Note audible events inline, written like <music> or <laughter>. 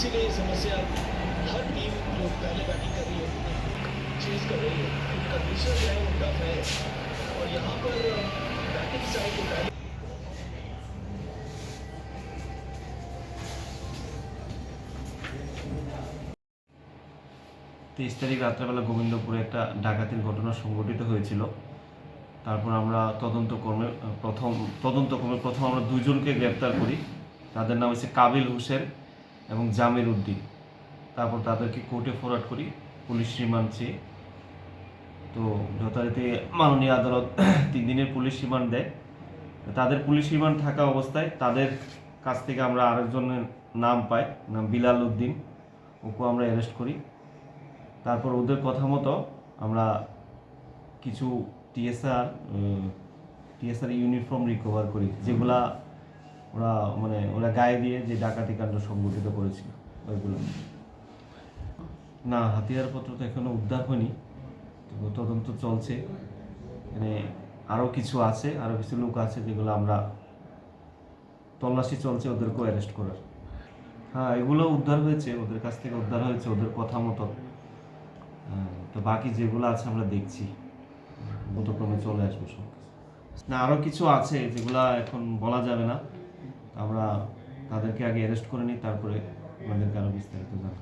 इसीलिए ये समस्या हर टीम जो पहले बैटिंग कर रही है चेज कर रही है कंडीशन जो है वो टफ है और यहाँ पर बैटिंग साइड जो पहले তেইশ তারিখ রাত্রেবেলা গোবিন্দপুরে একটা ডাকাতির ঘটনা সংঘটিত হয়েছিল তারপর আমরা তদন্ত কর্মে প্রথম তদন্ত কর্মে প্রথম আমরা দুজনকে গ্রেপ্তার করি তাদের নাম হচ্ছে কাবিল হোসেন এবং জামির উদ্দিন। তারপর তাদেরকে কোর্টে ফরওয়ার্ড করি, পুলিশ রিমান্ড চেয়ে। তো যথারীতি মাননীয় আদালত <clears throat> তিন দিনের পুলিশ রিমান্ড দেয়। তাদের পুলিশ রিমান্ড থাকা অবস্থায় তাদের কাছ থেকে আমরা আরেকজনের নাম পাই, নাম বিলাল উদ্দিন। ওকে আমরা অ্যারেস্ট করি। তারপর ওদের কথা মতো আমরা কিছু টিএসআর টিএসআর ইউনিফর্ম রিকভার করি। যেগুলা ওরা মানে ওরা গায়ে দিয়ে যে ডাকাতি কাণ্ড সংগঠিত করেছিল ওইগুলো না হাতিয়ারপত্র তো এখনও উদ্ধার হয়নি তো তদন্ত চলছে। মানে আরও কিছু আছে আরও কিছু লোক আছে যেগুলো আমরা তল্লাশি চলছে ওদেরকেও অ্যারেস্ট করার। হ্যাঁ এগুলো উদ্ধার হয়েছে ওদের কাছ থেকে উদ্ধার হয়েছে ওদের কথা মতো। হ্যাঁ, তো বাকি যেগুলো আছে আমরা দেখছি। মতক্রমে চলে আসব সব না আরও কিছু আছে যেগুলা এখন বলা যাবে না। আমরা তাদেরকে আগে অ্যারেস্ট করে নিই তারপরে আমাদেরকে আরও বিস্তারিত জানাব।